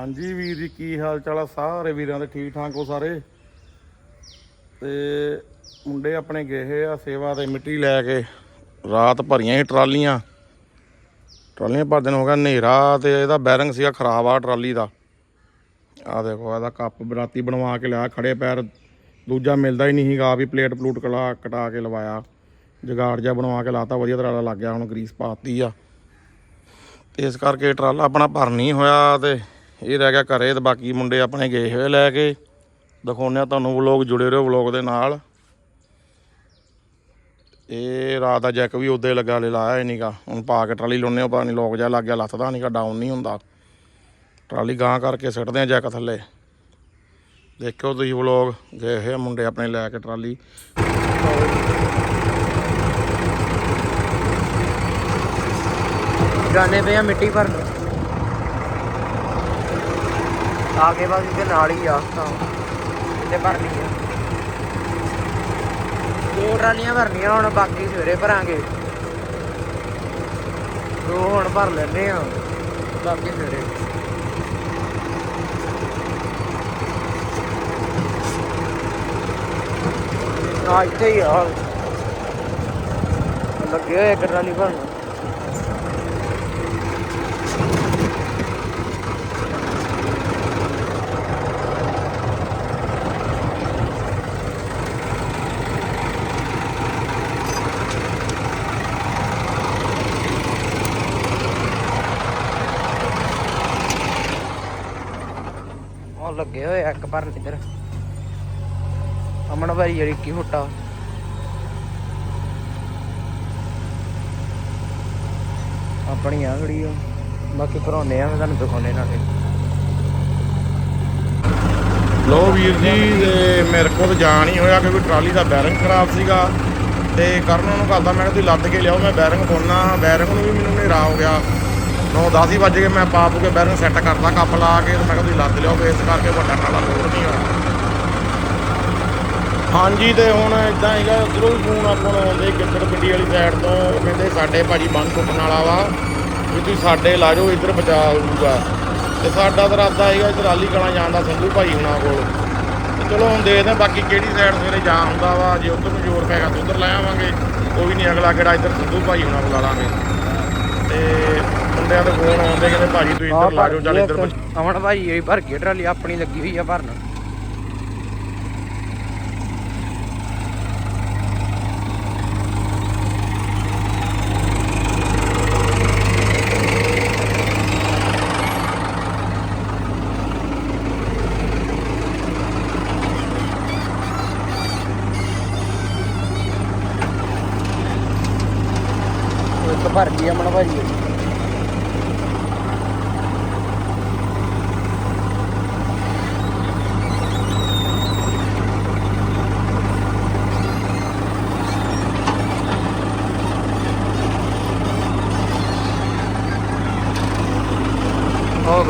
ਹਾਂਜੀ ਵੀਰ ਜੀ, ਕੀ ਹਾਲ ਚਾਲ ਆ? ਸਾਰੇ ਵੀਰਾਂ ਦੇ ਠੀਕ ਠਾਕ ਹੋ ਸਾਰੇ? ਤੇ ਮੁੰਡੇ ਆਪਣੇ ਗਏ ਆ ਸੇਵਾ ਤੇ ਮਿੱਟੀ ਲੈ ਕੇ। ਰਾਤ ਭਰੀਆਂ ਸੀ ਟਰਾਲੀਆਂ। ਟਰਾਲੀਆਂ ਭਰਦੇ ਨੂੰ ਹੋ ਗਿਆ, ਹਨੇਰਾ ਤੇ ਇਹਦਾ ਬੈਰਿੰਗ ਸੀਗਾ ਖਰਾਬ ਆ ਟਰਾਲੀ ਦਾ। ਆ ਦੇਖੋ, ਇਹਦਾ ਕੱਪ ਬਰਾਤੀ ਬਣਵਾ ਕੇ ਲਿਆ, ਖੜੇ ਪੈਰ। ਦੂਜਾ ਮਿਲਦਾ ਹੀ ਨਹੀਂ ਸੀਗਾ ਵੀ ਪਲੇਟ ਪਲੂਟ ਕਲਾ, ਕਟਾ ਕੇ ਲਵਾਇਆ। ਜਗਾੜ ਜਿਹਾ ਬਣਵਾ ਕੇ ਲਾਤਾ, ਵਧੀਆ ਤਰ੍ਹਾਂ ਲੱਗ ਗਿਆ, ਹੁਣ ਗਰੀਸ ਪਾਤੀ ਆ। ਤੇ ਇਸ ਕਰਕੇ ਟਰਾਲਾ ਆਪਣਾ ਭਰ ਨਹੀਂ ਹੋਇਆ ਤੇ ਇਹ ਰਹਿ ਗਿਆ ਘਰੇ ਤੇ ਬਾਕੀ ਮੁੰਡੇ ਆਪਣੇ ਗਏ ਹੋਏ ਲੈ ਕੇ। ਦਿਖਾਉਂਦੇ ਆ ਤੁਹਾਨੂੰ ਵਲੋਗ ਜੁੜੇ ਰਹੋ ਵਲੋਗ ਦੇ ਨਾਲ। ਇਹ ਰਾਤ ਦਾ ਜੈਕ ਵੀ ਉਦੇ ਲੱਗਾ ਲੈ ਲਾਇਆ ਹੀ ਨਹੀਂਗਾ ਹੁਣ ਪਾ ਕੇ ਟਰਾਲੀ ਲਾਉਨੇ ਆ, ਪਤਾ ਨਹੀਂ ਲੋਕ ਜਾ ਲੱਗ ਗਿਆ, ਲੱਥਦਾ ਨਹੀਂਗਾ ਡਾਊਨ ਨਹੀਂ ਹੁੰਦਾ। ਟਰਾਲੀ ਗਾਂ ਕਰਕੇ ਸਿੱਟਦੇ ਆ ਜੈਕ ਥੱਲੇ। ਦੇਖਿਓ ਤੁਸੀਂ ਵਲੋਗ ਗਏ ਹੋਏ ਮੁੰਡੇ ਆਪਣੇ ਲੈ ਕੇ ਟਰਾਲੀ। ਜਾਣੇ ਪਏ ਆ ਮਿੱਟੀ ਭਰਨ। ਆ ਕੇ ਬਸ ਇਹਦੇ ਨਾਲ ਹੀ ਆ। ਤਾਂ ਤੇ ਭਰਨੀ ਆ। ਦੋ ਟਰਾਲੀਆਂ ਭਰਨੀਆਂ, ਹੁਣ ਬਾਕੀ ਸਵੇਰੇ ਭਰਾਂਗੇ। ਦੋ ਹੁਣ ਭਰ ਲੈਨੇ ਆ, ਬਾਕੀ ਸਵੇਰੇ। ਆ ਇੱਥੇ ਹੀ ਆ। ਲੱਗੇ ਹੋਏ ਇੱਕ ਟਰਾਲੀ ਭਰਨ ਉਹ ਲੱਗੇ ਹੋਏ ਆ, ਇੱਕ ਭਰਨ ਇੱਧਰ। ਅਮਨ ਭਾਈ ਜਿਹੜੀ ਕੀ ਹੁੱਟਾ ਆਪਣੀ ਆ ਖੜੀ ਆ ਬਾਕੀ ਭਰਾਉਨੇ ਆ, ਮੈਂ ਤੁਹਾਨੂੰ ਦਿਖਾਉਨੇ ਨਾਲੇ। ਲੋ ਵੀਰ ਜੀ, ਤੇ ਮੇਰੇ ਕੋਲ ਜਾਣ ਹੀ ਹੋਇਆ ਕਿਉਂਕਿ ਟਰਾਲੀ ਦਾ ਬੈਰਿੰਗ ਖਰਾਬ ਸੀਗਾ। ਤੇ ਕਰਨ ਨੂੰ ਕਹਦਾ ਮੈਂ ਕਿਹਾ ਤੁਸੀਂ ਲੱਦ ਕੇ ਲਿਆਓ, ਮੈਂ ਬੈਰਿੰਗ ਪਾਉਣਾ ਬੈਰਿੰਗ ਨੂੰ ਵੀ ਮੈਨੂੰ ਹਨੇਰਾ ਹੋ ਗਿਆ। 9 10 ਹੀ ਵੱਜ ਗਏ, ਮੈਂ ਪਾ ਪੂ ਕੇ ਬੈਰਿੰਗ ਸੈੱਟ ਕਰਦਾ ਕੱਪ ਲਾ ਕੇ ਤੇ ਮੈਂ ਕਿਹਾ ਤੁਸੀਂ ਲੱਦ ਲਿਆਓ ਵੀ ਇਸ ਕਰਕੇ ਵੱਡਾ ਟਰਾਲਾ ਲੋੜ ਨਹੀਂ ਹੋਇਆ ਹਾਂਜੀ ਤੇ ਹੁਣ ਇਦਾਂ ਹੈਗਾ ਉਧਰੋਂ ਫੋਨ ਆਪਾਂ ਨੂੰ ਆਉਂਦੇ ਕਿੱਕੜ ਪਿੰਡੀ ਵਾਲੀ ਸਾਈਡ ਤੋਂ ਕਹਿੰਦੇ ਸਾਡੇ ਭਾਜੀ ਬੰਨ ਟੁੱਟਣ ਵਾਲਾ ਵਾ, ਵੀ ਤੁਸੀਂ ਸਾਡੇ ਲਾ ਜਾਓ, ਇੱਧਰ ਬਚਾ ਹੋਊਗਾ। ਤੇ ਸਾਡਾ ਤਾਂ ਇਰਾਦਾ ਹੈਗਾ ਇੱਧਰ ਆਲੀ ਕਲਾਂ ਜਾਣ ਦਾ ਸੰਧੂ ਭਾਈ ਹੁਣਾਂ ਕੋਲ। ਤੇ ਚਲੋ ਹੁਣ ਦੇਖਦੇ ਬਾਕੀ ਕਿਹੜੀ ਸਾਈਡ ਸਵੇਰੇ ਜਾ ਹੁੰਦਾ ਵਾ, ਜੇ ਉਧਰ ਨੂੰ ਜ਼ੋਰ ਪੈਗਾ ਤਾਂ ਉਧਰ ਲੈ ਆਵਾਂਗੇ। ਕੋਈ ਨਹੀਂ ਅਗਲਾ ਕਿਹੜਾ ਇੱਧਰ ਸੰਧੂ ਭਾਈ ਹੁਣਾਂ ਕੋਲ ਲਾ ਲਾਂਗੇ। ਤੇ ਮੁੰਡਿਆਂ ਦੇ ਫੋਨ ਆਉਂਦੇ ਕਹਿੰਦੇ ਭਾਜੀ ਤੁਸੀਂ ਇੱਧਰ ਲਾ ਜਾਓ ਚੱਲ ਇੱਧਰ ਅਮਨ ਭਾਈ ਜਿਹੜੀ ਭਰ ਕੇ ਟਰਾਲੀ ਆਪਣੀ ਲੱਗੀ ਹੋਈ ਆ ਭਰਨ।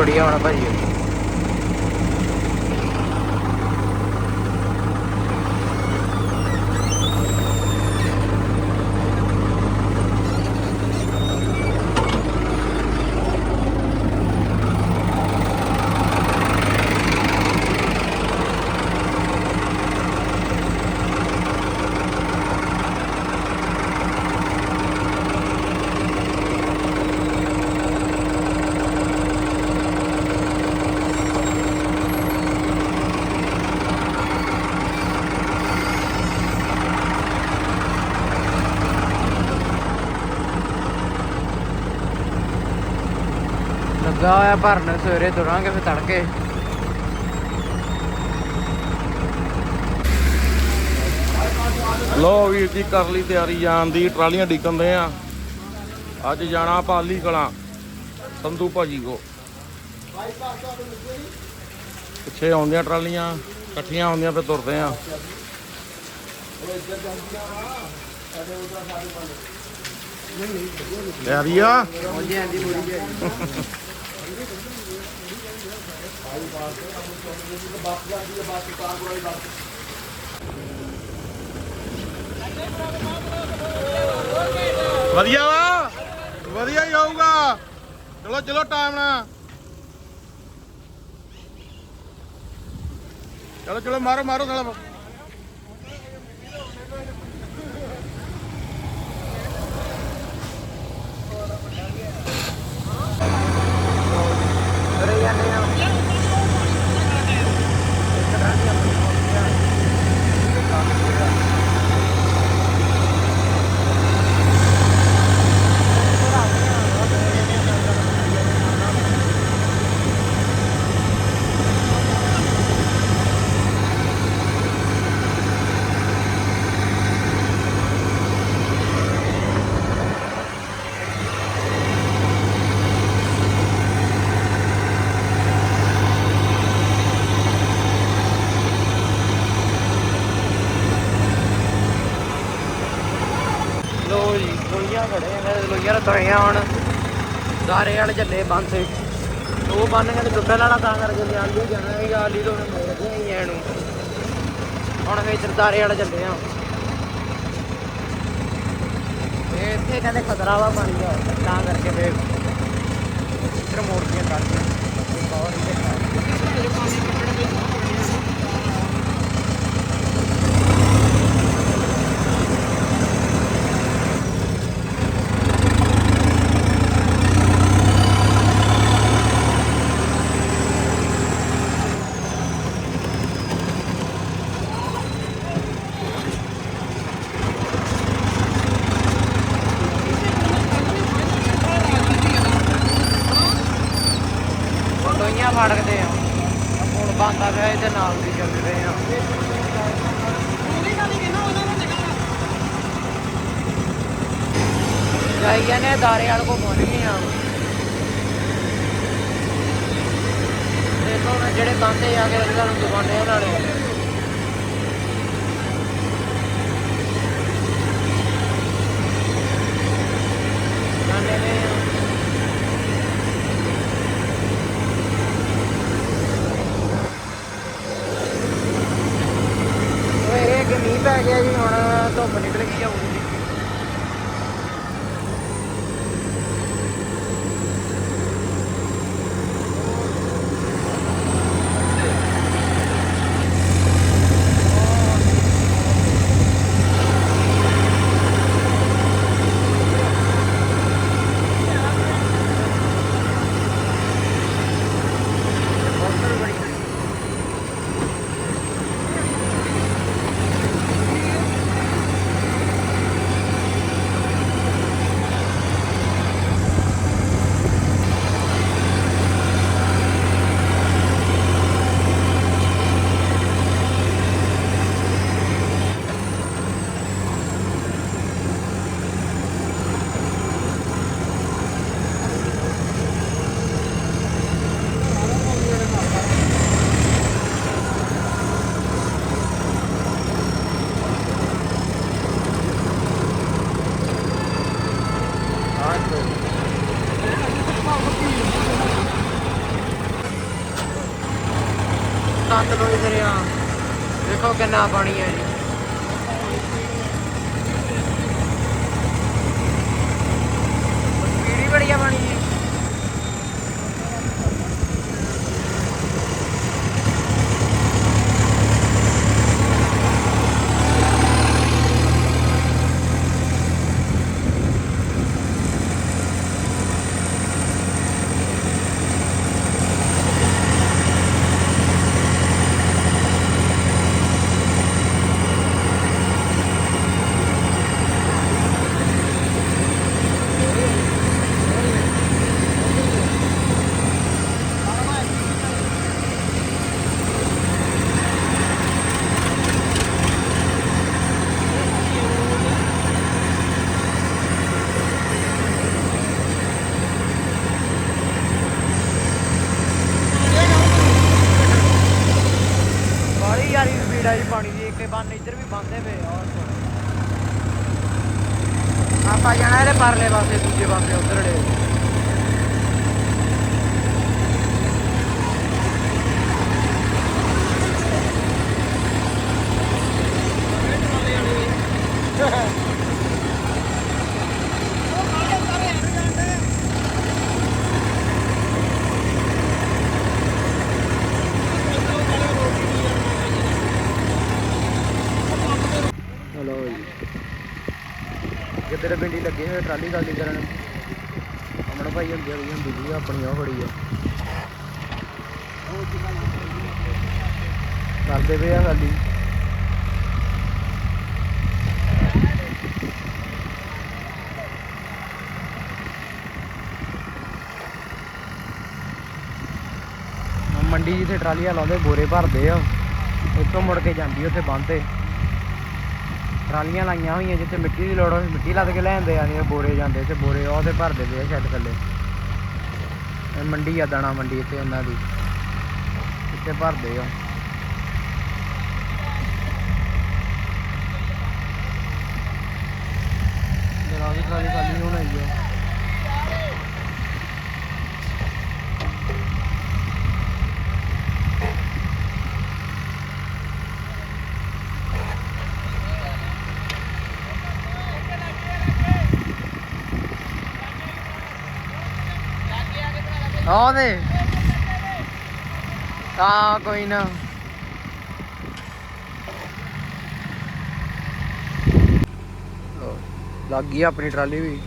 ਉਹ ਗੜੀਆ ਹੋਣਾ ਭਾਜੀ। ਲੱਗਾ ਹੋਇਆ ਭਰਨ ਸਵੇਰੇ ਤੁਰਾਂਗੇ ਫਿਰ ਤੜਕੇ। ਲੋ ਵੀਰ ਜੀ ਕਰ ਲਈ ਤਿਆਰੀ ਜਾਣ ਦੀ। ਟਰਾਲੀਆਂ ਡਿੱਕਣਦੇ ਆ। ਅੱਜ ਜਾਣਾ ਪਾਲੀ ਕਲਾਂ। ਸੰਧੂ ਭਾਜੀ ਕੋ। ਪਿੱਛੇ ਆਉਂਦੀਆਂ ਟਰਾਲੀਆਂ ਇਕੱਠੀਆਂ ਆਉਂਦੀਆਂ ਤੇ ਤੁਰਦੇ ਆ। ਤਿਆਰੀ ਆ? ਹਾਂਜੀ ਹਾਂਜੀ ਪੂਰੀ ਜੀ ਵਧੀਆ ਵਾ? ਵਧੀਆ ਹੀ ਆਊਗਾ। ਚਲੋ ਚਲੋ ਟਾਈਮ ਨਾ ਚਲੋ ਚਲੋ ਮਾਰੋ ਮਾਰੋ ਸਾਲਾ। ਆ ਤੁਰੇ ਹੁਣ। ਸਾਰੇ ਵਾਲੇ ਚੱਲੇ ਬੰਨ ਤੇ ਉਹ ਬੰਨ ਕੇ ਦੁੱਧਲ ਵਾਲਾ ਤਾਂ ਕਰਕੇ ਵੀ ਆਲੂ ਜਾਣਾ ਹੈ ਆਲੀ ਤੋਂ ਮੋੜ ਗਏ ਹੀ ਐਨੂੰ ਹੁਣ ਫੇਰ ਸਰਦਾਰੇ ਵਾਲੇ ਚੱਲੇ ਆ। ਇੱਥੇ ਕਹਿੰਦੇ ਖਤਰਾ ਵਾ ਪਾਣੀ ਦਾ ਤਾਂ ਕਰਕੇ ਫੇਰ ਇੱਧਰ ਮੋੜ ਕੇ ਕਰਦੇ ਬਹੁਤ ਹੀ ਦੇਖਾ ਲੋਈਆਂ ਫੜਕਦੇ ਆ। ਹੁਣ ਬੰਦਾ ਪਿਆ ਇਹਦੇ ਨਾਲ ਦੀ ਚੱਲ ਰਹੇ ਆ। ਜਾਈ ਜਾਂਦੇ ਦਾਰੇ ਵਾਲ ਕੋ ਪਹੁੰਚ ਗਏ ਆ। ਦੇਖੋ ਨਾ ਜਿਹੜੇ ਬੰਦੇ ਆ ਕੇ ਤੁਹਾਨੂੰ ਦੁਕਾਨੇ ਨਾਲੇ। ਜਾਂਦੇ ਨੇ ਓਏ ਇਹ ਕਿ ਮੀਂਹ ਪੈ ਗਿਆ ਜੀ ਹੁਣ ਧੁੱਪ ਨਿਕਲ ਗਈ ਜਾਊਗੀ ਸੱਤ ਲੋਈ ਦਰਿਆ ਦੇਖੋ ਕਿੰਨਾ ਪਾਣੀ ਹੈ ਜੀ ਪੀੜੀ ਬੜੀ ਆ ਪਾਣੀ ਦੀ ਬੜੀ ਯਾਰੀ ਸਪੀਡ ਆ ਜੀ ਪਾਣੀ ਦੀ ਇੱਧਰ ਵੀ ਬੰਦੇ ਪਏ ਆ ਆਪਾਂ ਜਾਣਾ ਇਹਦੇ ਪਰਲੇ ਪਾਸੇ ਦੂਜੇ ਪਾਸੇ ਉਧਰੜੇ ਹਲੋ ਜੀ ਜਿੱਧਰ ਪਿੰਡੀ ਲੱਗੇ ਹੋਏ ਟਰਾਲੀ ਖਾਲੀ ਕਰਨ ਅਮਨ ਭਾਈ ਹੁੰਦੀ ਹੋਈ ਹੁੰਦੀ ਸੀ, ਆਪਣੀ ਉਹ ਖੜੀ ਆ। ਕਰਦੇ ਪਏ ਆ ਖਾਲੀ। ਮੰਡੀ ਜਿੱਥੇ ਟਰਾਲੀਆਂ ਲਾਉਂਦੇ, ਬੋਰੇ ਭਰਦੇ ਆ। ਉੱਥੋਂ ਮੁੜ ਕੇ ਜਾਂਦੀ ਉੱਥੇ ਬੰਦ ਤੇ। ਟਰਾਲੀਆਂ ਲਾਈਆਂ ਹੋਈਆਂ ਜਿੱਥੇ ਮਿੱਟੀ ਦੀ ਲੋੜ ਹੋਵੇ, ਮਿੱਟੀ ਲੱਦ ਕੇ ਲੈ ਆ ਨਹੀਂ ਬੋਰੇ ਜਾਂਦੇ ਤੇ ਬੋਰੇ ਉਹ ਭਰਦੇ ਪਏ ਆ ਛੱਡ ਥੱਲੇ। ਇਹ ਮੰਡੀ ਆ, ਦਾਣਾ ਮੰਡੀ ਇੱਥੇ ਉਹਨਾਂ ਦੀ। ਇੱਥੇ ਭਰਦੇ ਆ। ਜਰਾ ਵੀ ਖਾਲੀ ਖਾਲੀ ਹੋਣਾ ਹੀ ਆ। ਆ ਦੇ ਆ ਕੋਈ ਨਾ। ਲੱਗ ਗਈ ਆਪਣੀ ਟਰਾਲੀ ਵੀ।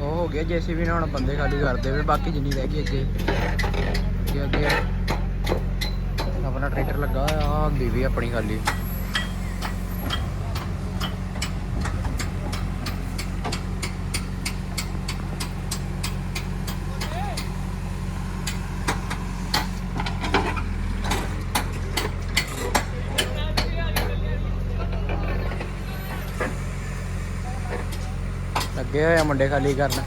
ਉਹ ਹੋ ਗਿਆ ਜੇਸੀਬੀ ਨਾਲ ਹੁਣ ਬੰਦੇ ਖਾਲੀ ਕਰਦੇ ਵੇ ਬਾਕੀ ਜਿੰਨੀ ਰਹਿ ਗਈ ਅੱਗੇ। ਅੱਗੇ ਅੱਗੇ। ਆਪਣਾ ਟਰੈਕਟਰ ਲੱਗਾ ਆ ਹੁੰਦੀ ਵੀ ਆਪਣੀ ਖਾਲੀ। ਲੱਗੇ ਹੋਏ ਆ ਮੁੰਡੇ ਖਾਲੀ ਕਰਨ।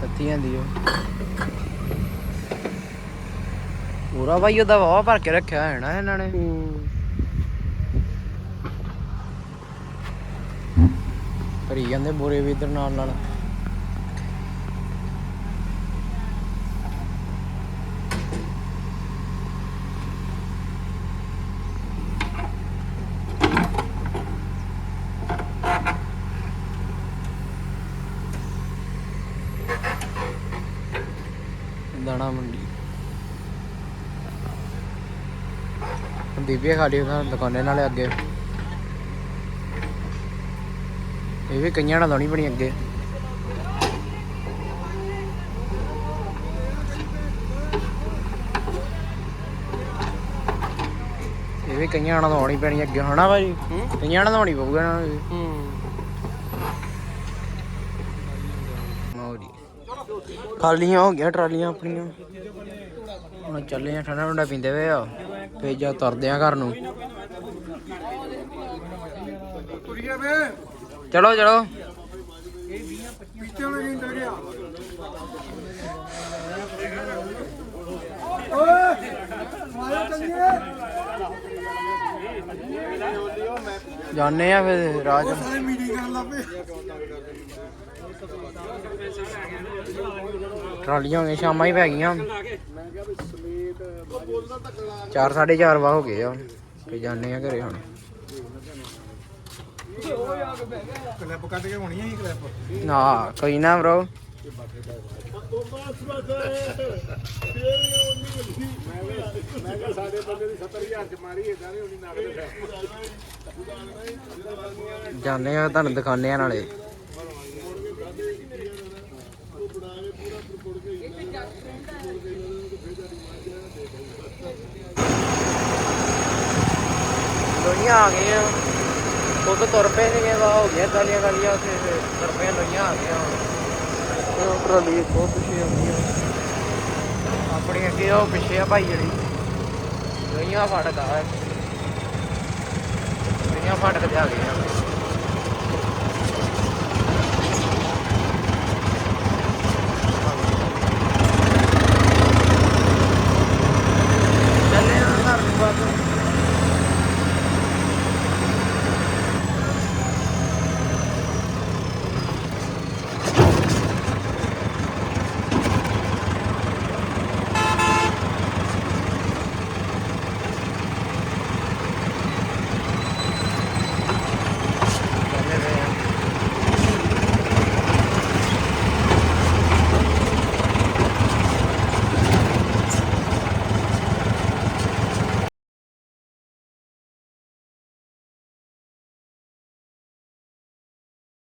ਕੱਤੀ ਜਾਂਦੀ ਉਹ। ਪੂਰਾ ਭਾਈ ਉਹਦਾ ਵਾਹ ਭਰ ਕੇ ਰੱਖਿਆ ਹੈ ਨਾ ਇਹਨਾਂ ਨੇ। ਭਰੀ ਜਾਂਦੇ ਬੋਰੇ ਵੀ ਇਧਰ ਨਾਲ ਨਾਲ। ਦਾਣਾ ਮੰਡੀ। ਦੀਪੇ ਖਾਲੀ ਉਹਨਾਂ ਦੁਕਾਨੇ ਨਾਲੇ ਅੱਗੇ। ਇਹ ਵੀ ਕਈਆਂ ਨਾਲ ਲਾਉਣੀ ਬਣੀ ਅੱਗੇ। ਇਹ ਵੀ ਕਈਆਂ ਨਾਲ ਲਾਉਣੀ ਪੈਣੀ ਅੱਗੇ ਹਨਾ ਭਾਜੀ? ਕਈਆਂ ਨਾਲ ਲਾਉਣੀ ਪਊਗਾ ਨੂੰ। ਖਾਲੀਆਂ ਹੋ ਗਈਆਂ ਟਰਾਲੀਆਂ ਆਪਣੀਆਂ। ਹੁਣ ਚੱਲੇ ਆ ਠੰਡਾ ਠੰਡਾ ਪੀਂਦੇ ਵੇ ਆ। ਫੇਰ ਜਾ ਤੁਰਦੇ ਆ ਘਰ ਨੂੰ। ਤੁਰੀਏ ਵੇ। ਚਲੋ ਚੱਲੀਏ ਜਾਣੇ ਆ ਫਿਰ ਰਾਜ। ਟਰਾਲੀਆਂ ਹੋ ਗਈਆਂ ਸ਼ਾਮਾਂ ਹੀ ਪੈ ਗਈਆਂ। 4 4:30 ਵਾ ਹੋ ਗਏ ਆ। ਤੇ ਜਾਣੇ ਆ ਘਰੇ ਹੁਣ। ਕਲਿੱਪ ਕੱਢ ਕੇ ਹੋਣੀ ਹੈ ਇਹ ਕਲਿੱਪ? ਨਾ ਕੋਈ ਨਾ ਬ్రో ਮੈਂ ਕਿਹਾ ਸਾਡੇ ਬੰਦੇ ਦੀ 70000 ਚ ਮਾਰੀ ਇਦਾਂ ਨਹੀਂ ਹੋਣੀ ਨਗਦ ਜਾਣੇ ਆ ਤੁਹਾਨੂੰ ਦਿਖਾਣੇ ਆ ਨਾਲੇ। ਲੋਈਆਂ ਆ ਗਏ ਆ। ਉਹ ਤੁਰ ਪਏ ਸੀਗੇ ਵਾ ਹੋ ਗਿਆ ਗਾਲੀਆਂ ਗਾਲੀਆਂ ਉੱਥੇ ਤੇ ਤਰਪੀਆਂ ਆ ਗਈਆਂ ਹੁਣ। ਉਹ ਟਰਾਲੀ ਬਹੁਤ ਪਿੱਛੇ ਆਉਂਦੀ ਆ ਆਪਣੀ ਅੱਗੇ ਉਹ ਪਿੱਛੇ ਆ ਭਾਈ ਜਿਹੜੀ। ਲਈਆਂ ਫੜਕ ਆ। ਲਈਆਂ ਫੜਕ ਤੇ ਆ ਗਏ